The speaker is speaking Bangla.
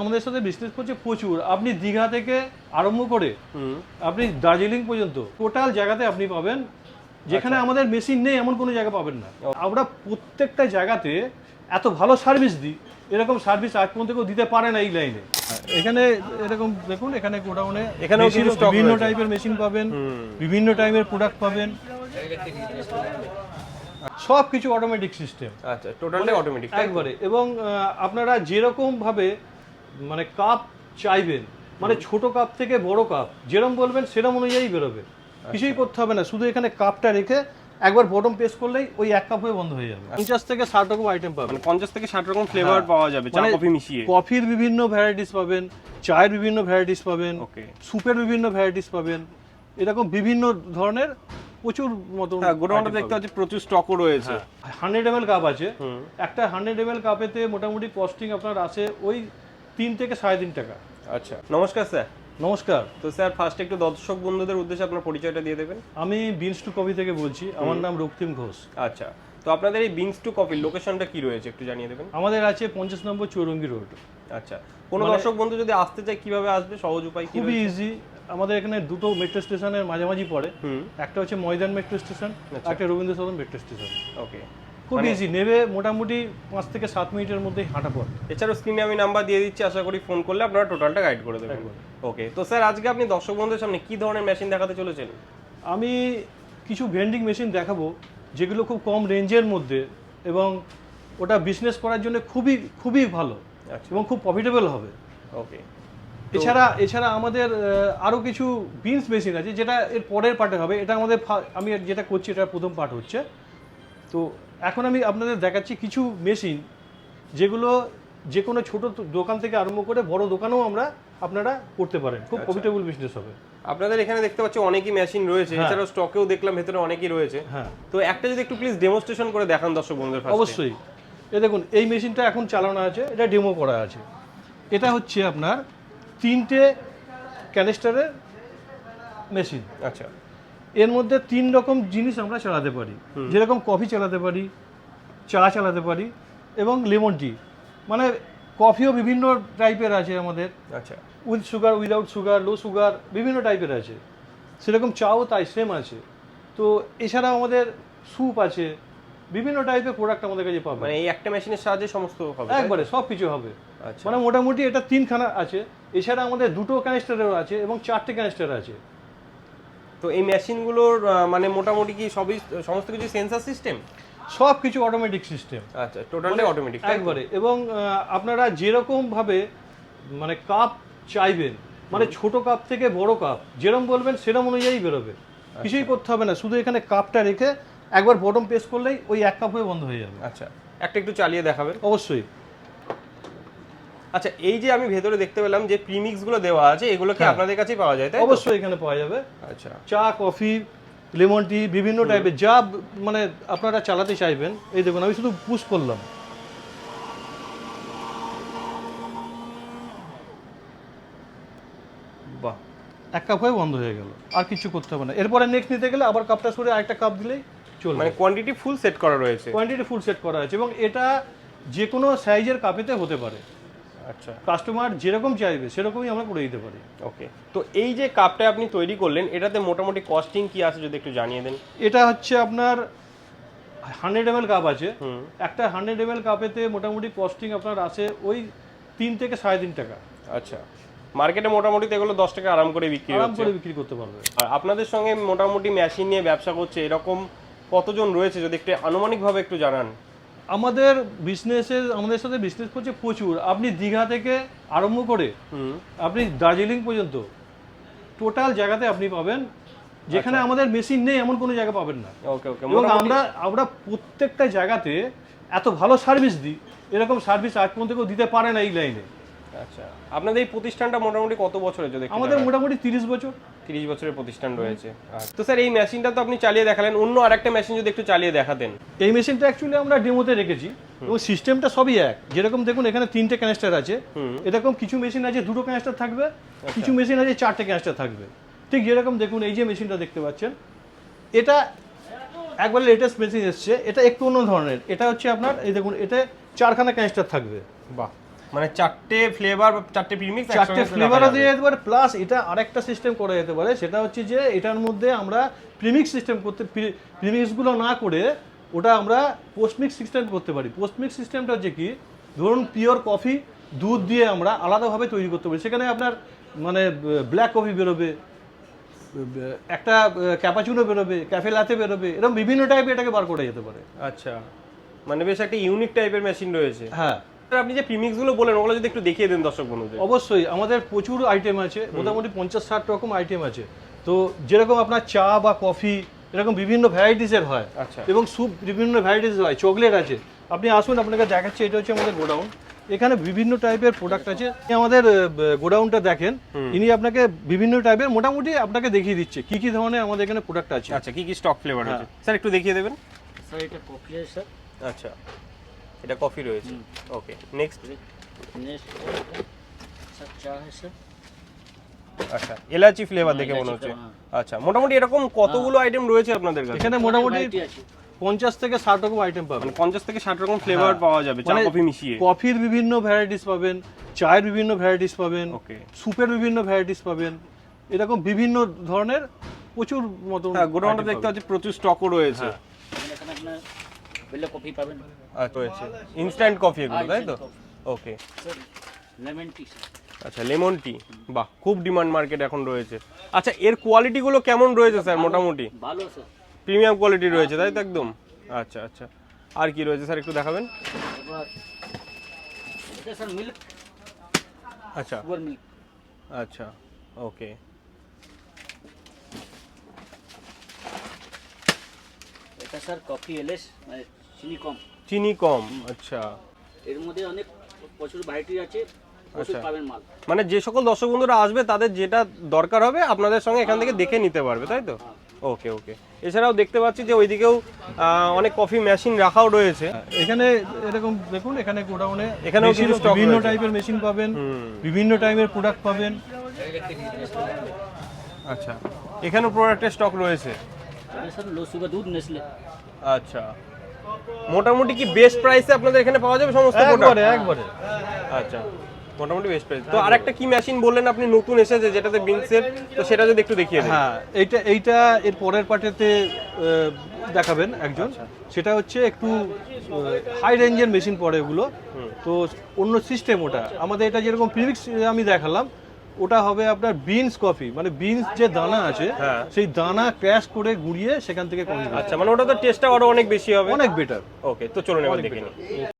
আমাদের সাথে বিজনেস করছে প্রচুর। আপনি দীঘা থেকে আরম্ভ করে আপনি দার্জিলিং পর্যন্ত টোটাল জায়গাতে আপনি পাবেন। যেখানে আমাদের মেশিন নেই এমন কোনো জায়গা পাবেন না। আমরা প্রত্যেকটা জায়গাতে এত ভালো সার্ভিস দিই এরকম সার্ভিস আজ পর্যন্ত কেউ দিতে পারে না এই লাইনে এখানে এরকম দেখুন এখানে গোডাউনে এখানে বিভিন্ন টাইপের মেশিন পাবেন বিভিন্ন টাইপের প্রোডাক্ট পাবেন। সব কিছু অটোমেটিক সিস্টেম আচ্ছা টোটালি অটোমেটিক একবারে। এবং আপনারা যেরকম ভাবে মানে কাপ চাইবেন। মানে ছোট কাপ থেকে বড় কাপ যেরকম বলবেন সেরকম অনুযায়ী বেরোবে। কিছুই করতে হবে না শুধু এখানে কাপটা রেখে একবার বটম প্রেস করলেই ওই এক কাপ হয়ে বন্ধ হয়ে যাবে। পঞ্চাশ থেকে ষাট রকম আইটেম পাবেন। মানে পঞ্চাশ থেকে ষাট রকম ফ্লেভার হ্যাঁ। পাওয়া যাবে চা মানে কফি মিশিয়ে। কফির বিভিন্ন ভ্যারাইটিস পাবেন চায়ের বিভিন্ন ভ্যারাইটিস পাবেন স্যুপের বিভিন্ন ভ্যারাইটিস পাবেন এরকম বিভিন্ন ধরনের প্রচুর মতন হ্যাঁ গোডাউনটা দেখতে পাচ্ছি প্রচুর স্টকও রয়েছে। হান্ড্রেড এম কাপ আছে। একটা হান্ড্রেড এম কাপেতে মোটামুটি কস্টিং আপনার আসে ওই তিন থেকে সাড়ে তিন টাকা। আচ্ছা নমস্কার স্যার। নমস্কার। তো স্যার ফার্স্ট একটু দর্শক বন্ধুদের উদ্দেশ্যে আপনার পরিচয়টা দিয়ে দেবেন। আমি বিনস টু কফি থেকে বলছি আমার নাম রক্তিম ঘোষ। আচ্ছা তো আপনাদের এই বিনস টু কফির লোকেশনটা কি রয়েছে একটু জানিয়ে দেবেন? আমাদের আছে পঞ্চাশ নম্বর চৌরঙ্গি রোড। আচ্ছা কোনো দর্শক বন্ধু যদি আসতে চায় কীভাবে আসবে? সহজ উপায় কি খুবই? ইজি আমাদের এখানে দুটো মেট্রো স্টেশনের মাঝামাঝি পড়ে। একটা হচ্ছে ময়দান মেট্রো স্টেশন আচ্ছা। একটা Rabindra Sadan metro station okay খুব ইজি নেবে মোটামুটি পাঁচ থেকে সাত মিনিটের মধ্যেই হাঁটা পড়ে এছাড়াও স্ক্রিনে আমি নাম্বার দিয়ে দিচ্ছি আশা করি ফোন করলে আপনারা টোটালটা গাইড করে দেবেন। ওকে তো স্যার আজকে আপনি দর্শক বন্ধুদের সামনে কি ধরনের মেশিন দেখাতে চলেছেন? আমি কিছু ভেন্ডিং মেশিন দেখাবো যেগুলো খুব কম রেঞ্জের মধ্যে এবং ওটা বিজনেস করার জন্য খুবই খুবই ভালো আচ্ছা। এবং খুব প্রফিটেবল হবে। ওকে এছাড়া এছাড়া আমাদের আহ, আরও কিছু বিনস মেশিন আছে যেটা এর পরের পার্টে হবে। এটা আমাদের আমি যেটা করছি এটা প্রথম পার্ট হচ্ছে। তো এখন আমি আপনাদের দেখাচ্ছি কিছু মেশিন যেগুলো যে কোনো ছোট দোকান থেকে আরম্ভ করে বড় দোকানেও আমরা আপনারা করতে পারেন। খুব আচ্ছা। প্রফিটেবল বিজনেস হবে। আপনাদের এখানে দেখতে পাচ্ছি অনেকই মেশিন রয়েছে হ্যাঁ। এছাড়াও স্টকেও দেখলাম ভেতরে অনেকই রয়েছে। হ্যাঁ। তো একটা যদি একটু প্লিজ ডেমোস্ট্রেশন করে দেখান দর্শক বন্ধুদের অবশ্যই। এ দেখুন এই মেশিনটা এখন চালানো আছে এটা ডেমো করা আছে। এটা হচ্ছে আপনার তিনটে ক্যানিস্টারের মেশিন আচ্ছা। এর মধ্যে তিন রকম জিনিস আমরা চালাতে পারি। যেরকম কফি চালাতে পারি চা চালাতে পারি এবং লেমন টি। মানে কফিও বিভিন্ন টাইপের আছে আমাদের। আচ্ছা। With sugar without sugar low sugar বিভিন্ন টাইপের আছে। সেরকম চাও তাই সেম আছে। তো এছাড়াও আমাদের স্যুপ আছে। বিভিন্ন টাইপের প্রোডাক্ট আমাদের কাছে পাবে। মানে এই একটা মেশিনের সাহায্যে সমস্ত হবে একবারে সব কিছু হবে। আচ্ছা। মানে মোটামুটি এটা তিনখানা আছে। এছাড়া আমাদের দুটো ক্যানিস্টারেরও আছে এবং চারটে ক্যানিস্টার আছে। তো এই মেশিনগুলোর মানে মোটামুটি কি সবই সমস্ত কিছু সেন্সার সিস্টেম সব কিছু অটোমেটিক সিস্টেম আচ্ছা টোটালি অটোমেটিক একবারে। এবং আপনারা যেরকম ভাবে মানে কাপ চাইবেন মানে ছোট কাপ থেকে বড় কাপ যেরকম বলবেন সেরকম অনুযায়ী বেরোবে। কিছুই করতে হবে না শুধু এখানে কাপটা রেখে একবার বটম প্রেস করলেই ওই এক কাপ হয়ে বন্ধ হয়ে যাবে। আচ্ছা একটা একটু চালিয়ে দেখাবেন। অবশ্যই। আচ্ছা এই যে আমি ভেতরে দেখতে পেলাম যে প্রিমিক্সগুলো দেওয়া আছে এগুলো কি হ্যাঁ। আপনাদের কাছেই পাওয়া যায় তাই? অবশ্যই এখানে পাওয়া যাবে। আচ্ছা। চা কফি লেমন টি বিভিন্ন টাইপের যা মানে আপনারা চালাতে চাইবেন এই দেখুন আমি শুধু পুশ করলাম। বাহ এক কাপ হয়ে বন্ধ হয়ে গেল আর কিছু করতে হবে না। এরপরে নেক্সট নিতে গেলে আবার কাপটা সরে আরেকটা কাপ দিলেই চলবে। মানে কোয়ান্টিটি ফুল সেট করা রয়েছে। কোয়ান্টিটি ফুল সেট করা আছে এবং এটা যে কোনো সাইজের কাপেতে হতে পারে। আচ্ছা। কাস্টমার যেরকম চাইবে সেরকমই আমরা করে দিতে পারি। ওকে। তো এই যে কাপটা আপনি তৈরি করলেন এটাতে মোটামুটি কস্টিং কি আছে যদি একটু জানিয়ে দেন? এটা হচ্ছে আপনার হান্ড্রেড এম কাপ আছে। একটা হান্ড্রেড এম কাপেতে মোটামুটি কস্টিং আপনার আসে ওই তিন থেকে সাড়ে তিন টাকা। আচ্ছা। মার্কেটে মোটামুটি এগুলো দশ টাকা আরাম করে বিক্রি আরাম করে বিক্রি করতে পারবে। আর আপনাদের সঙ্গে মোটামুটি মেশিন নিয়ে ব্যবসা করছে এরকম কতজন রয়েছে? যদি একটু আনুমানিকভাবে একটু জানান। আমাদের বিজনেসের আমাদের সাথে বিজনেস করছে প্রচুর। আপনি দীঘা থেকে আরম্ভ করে আপনি দার্জিলিং পর্যন্ত টোটাল জায়গাতে আপনি পাবেন। যেখানে আচ্ছা। আমাদের মেশিন নেই এমন কোনো জায়গা পাবেন না। ওকে ওকে এবং আমরা আমরা প্রত্যেকটা জায়গাতে এত ভালো সার্ভিস দিই এরকম সার্ভিস আজ পর্যন্ত কেউ দিতে পারে না এই লাইনে আচ্ছা। আপনাদের এই প্রতিষ্ঠানটা মোটামুটি কত বছরের যদি আমাদের মোটামুটি তিরিশ বছর। তিরিশ বছরের প্রতিষ্ঠান রয়েছে। আচ্ছা। তো স্যার এই মেশিনটা তো আপনি চালিয়ে দেখালেন। অন্য আরেকটা মেশিন যদি একটু চালিয়ে দেখাতেন। এই মেশিনটা অ্যাকচুয়ালি আমরা ডেমোতে রেখেছি। এবং সিস্টেমটা সবই এক। যেরকম দেখুন এখানে তিনটে ক্যানিস্টার আছে। এরকম কিছু মেশিন আছে দুটো ক্যানিস্টার থাকবে। কিছু মেশিন আছে চারটে ক্যানিস্টার থাকবে। ঠিক যেরকম দেখুন এই যে মেশিনটা দেখতে পাচ্ছেন। এটা একবার লেটেস্ট মেশিন এসছে। এটা একটু অন্য ধরনের। এটা হচ্ছে আপনার এই দেখুন এতে চারখানা ক্যানিস্টার থাকবে। বাহ। মানে চারটে ফ্লেভার চারটে প্রিমিক্স চারটে ফ্লেভারও দিয়ে যেতে পারে প্লাস এটা আরেকটা সিস্টেম করা যেতে পারে সেটা হচ্ছে যে এটার মধ্যে আমরা প্রিমিক্স সিস্টেম করতে প্রিমিক্সগুলো না করে ওটা আমরা পোস্টমিক্স সিস্টেম করতে পারি। পোস্টমিক্স সিস্টেমটা হচ্ছে কি ধরুন পিওর কফি দুধ দিয়ে আমরা আলাদাভাবে তৈরি করতে পারি। সেখানে আপনার মানে ব্ল্যাক কফি বেরোবে একটা ক্যাপাচুনো বেরোবে ক্যাফে লাতে বেরোবে এরকম বিভিন্ন টাইপের এটাকে বার করা যেতে পারে। আচ্ছা মানে বেশ একটা ইউনিক টাইপের মেশিন রয়েছে। হ্যাঁ। আপনি যে প্রিমিক্সগুলো বলেন ওগুলো যদি একটু দেখিয়ে দেন দর্শক বন্ধুদের। অবশ্যই আমাদের প্রচুর আইটেম আছে মোটামুটি পঞ্চাশ ষাট রকম আইটেম আছে। তো যেরকম আপনার চা বা কফি এরকম বিভিন্ন ভ্যারাইটিসের হয়। আচ্ছা। এবং স্যুপ বিভিন্ন ভ্যারাইটিস হয় চকলেট আছে। আপনি আসুন আপনাকে দেখাচ্ছি এটা হচ্ছে আমাদের গোডাউন। এখানে বিভিন্ন টাইপের প্রোডাক্ট আছে। আমাদের গোডাউনটা দেখেন ইনি আপনাকে বিভিন্ন টাইপের মোটামুটি আপনাকে দেখিয়ে দিচ্ছে কি কি ধরনের আমাদের এখানে প্রোডাক্ট আছে। আচ্ছা কি কি স্টক ফ্লেভার হ্যাঁ। আছে স্যার একটু দেখিয়ে দেবেন? सर এটা কফি আছে স্যার আচ্ছা। এটা কফি রয়েছে। ওকে নেক্সট নেক্সট স্যার চা আছে আচ্ছা এলাচি ফ্লেভার হ্যাঁ, দেখে মনে হচ্ছে। আচ্ছা মোটামুটি এরকম কতগুলো আইটেম রয়েছে আপনাদের কাছে? এখানে মোটামুটি পঞ্চাশ থেকে ষাট রকম আইটেম পাবেন। মানে পঞ্চাশ থেকে ষাট রকম ফ্লেভার হ্যাঁ। পাওয়া যাবে চা মানে কফি মিশিয়ে। কফির বিভিন্ন ভ্যারাইটিস পাবেন চায়ের বিভিন্ন ভ্যারাইটিস পাবেন ওকে। স্যুপের বিভিন্ন ভ্যারাইটিস পাবেন এরকম বিভিন্ন ধরনের প্রচুর মতো হ্যাঁ গোডাউনটা দেখতে পাচ্ছি প্রচুর স্টকও রয়েছে। বেলে কফি পাবেন আচ্ছা ইনস্ট্যান্ট কফি এগুলো তাই তো? ওকে স্যার লেমন টি আচ্ছা লেমন টি বাহ খুব ডিমান্ড মার্কেট এখন রয়েছে। আচ্ছা এর কোয়ালিটি গুলো কেমন রয়েছে স্যার মোটামুটি? ভালো স্যার প্রিমিয়াম কোয়ালিটি রয়েছে তাই তো একদম? আচ্ছা আচ্ছা। আর কি রয়েছে স্যার একটু দেখাবেন? এটা স্যার মিল্ক আচ্ছা। সুগার মিল্ক আচ্ছা ওকে এটা স্যার কফি এলেস মানে চিনি কম। চিনি কম আচ্ছা। এর মধ্যে অনেক প্রচুর ভ্যারাইটি আছে আচ্ছা। মানে যে সকল দর্শক বন্ধুরা আসবে তাদের যেটা দরকার হবে আপনাদের সঙ্গে এখান থেকে দেখে নিতে পারবে তাই তো? ওকে ওকে। এছাড়াও দেখতে পাচ্ছি যে ওইদিকেও অনেক কফি মেশিন রাখাও রয়েছে। এখানে এরকম দেখুন এখানে গোডাউনে কিন্তু বিভিন্ন টাইপের মেশিন পাবেন বিভিন্ন টাইপের প্রোডাক্ট পাবেন। আচ্ছা। এখানেও প্রোডাক্টের স্টক রয়েছে। এটা স্যার লো সুগার দুধ আচ্ছা। মোটামুটি কি বেস্ট প্রাইসে আপনাদের এখানে পাওয়া যাবে সমস্ত একবারে একবারে। আচ্ছা মোটামুটি বেস্ট প্রাইস তো আরেকটা কি মেশিন বললেন আপনি নতুন এসেছে যেটাতে বিনসের তো সেটা যদি একটু দেখিয়ে দেন। হ্যাঁ এইটা এইটা এর পরের পার্টেতে দেখাবেন একজন। সেটা হচ্ছে একটু হাই রেঞ্জের মেশিন পড়ে ওগুলো তো অন্য সিস্টেম ওটা। আমাদের এটা যেরকম প্রিমিক্স আমি দেখালাম। ওটা হবে আপনার বিনস কফি মানে বিনস যে দানা আছে হ্যাঁ। সেই দানা ক্র্যাশ করে গুড়িয়ে সেখান থেকে আচ্ছা মানে ওটা তো টেস্টটা আরও অনেক বেশি হবে। অনেক বেটার ওকে তো চলুন এবার দেখে